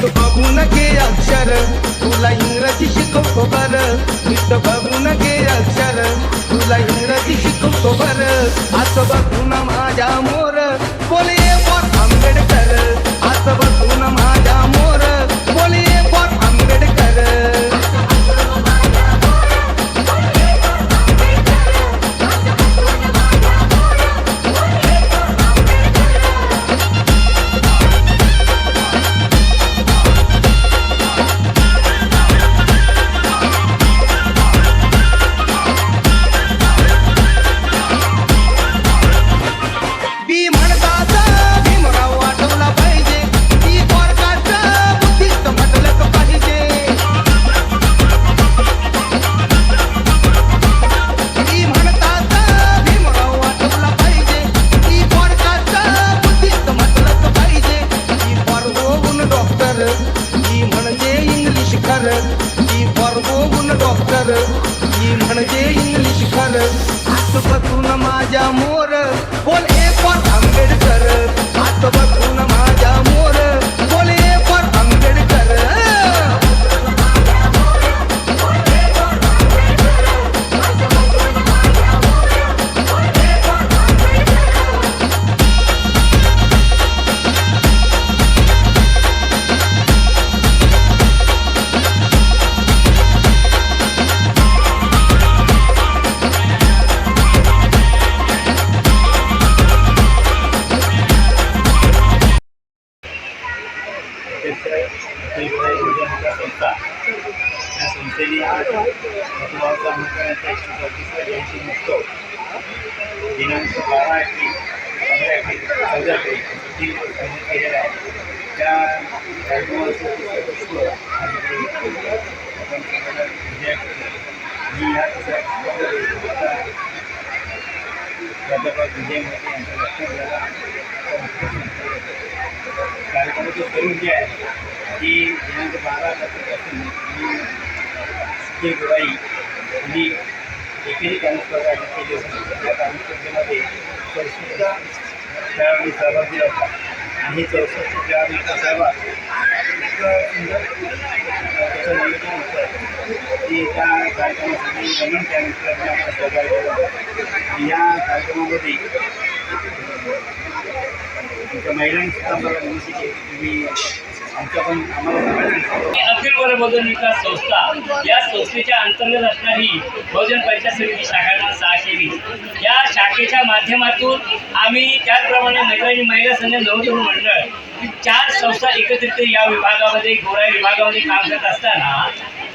तो बबू न के अक्षर तुला इंग्रजी शिको खबर मी तो बबू न के अक्षर तुला इंग्रजी शिको खबर आता बघू ना माझ्या मोर डॉक्टर ती म्हणजे इंग्लिश खर. आत बसून माझ्या मोर. बोल ए आंबेडकर. आत बसून दिनांक बारा एप्रिल पंधरा एप्रिल चौदा एप्रिल तीन दिवस साजरा केलेला आहे त्या कार्यक्रमाचं तिसरं पुष्प आज इकडे आपण सगळ्यांना विजय मी या तिसऱ्या पुष्पामध्ये प्राध्यापक विजय मोठे यांचा लक्षात झाला कार्यक्रमाची स्वरूप जे आहे ती दिनांक बारा तारखेपासून मी स्थिर गुराई ही एकेरी कामस्पर्धा आयोजित केली होती. त्या कामस्पर्धेमध्ये चौसष्ट खेळाडू सहभागी होता आणि हे चौसष्ट खेळाडूंचा सहभाग इतकं सुंदर त्याचं नियोजन होतं की त्या कार्यक्रमासाठी नवीन कॅम्प क्लबने आपला सहभाग केला होता या कार्यक्रमामध्ये तुमच्या महिलांनी सुद्धा मला विनंती केली की तुम्ही आमच्या पण आम्हाला अखिल वर्ग बहुजन विकास संस्था या संस्थेच्या अंतर्गत असणारी बहुजन पंचायत समिती शाखा क्रमांक सहाशे वीस या शाखेच्या माध्यमातून आम्ही त्याचप्रमाणे मैत्रिणी महिला संघ नवजीवन मंडळ चार संस्था एकत्रित या विभागामध्ये गोराई विभागामध्ये काम करत असताना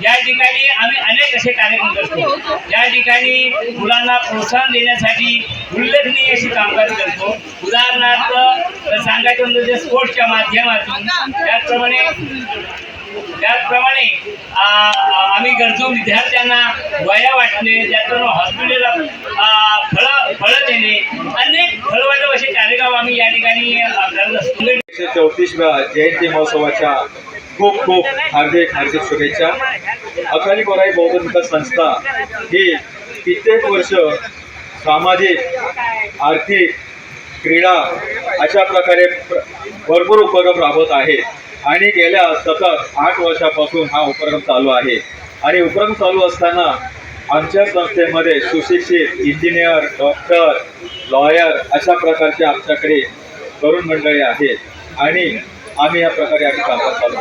या ठिकाणी आम्ही अनेक असे कार्यक्रम करतो. या ठिकाणी मुलांना प्रोत्साहन देण्यासाठी उल्लेखनीय अशी कामकाज करतो. उदाहरणार्थ सांगायचं म्हणजे जे स्पोर्ट्सच्या माध्यमातून त्याचप्रमाणे त्याचप्रमाणे आम्ही गरजू विद्यार्थ्यांना वया वाटणे त्याचप्रमाणे हॉस्पिटलला फळ फळं फळं देणे अनेक फळवाटप असे कार्यक्रम आम्ही या ठिकाणी एकशे चौतीसव्या जयंती महोत्सवाच्या खूप खूप हार्दिक हार्दिक शुभेच्छा. अकाली कोराई बौद्ध विकास संस्था ही कित्येक वर्ष सामाजिक आर्थिक क्रीडा अशा प्रकारे प्र- भरपूर उपक्रम राबवत आहे. आणि गेल्या सतत आठ वर्षापासून हा उपक्रम चालू आहे. आणि उपक्रम चालू असताना आमच्या संस्थेमध्ये सुशिक्षित इंजिनियर डॉक्टर लॉयर अशा प्रकारचे आमच्याकडे तरुण मंडळी आहेत आणि आम्ही या प्रकारे आम्ही कामकाज चालू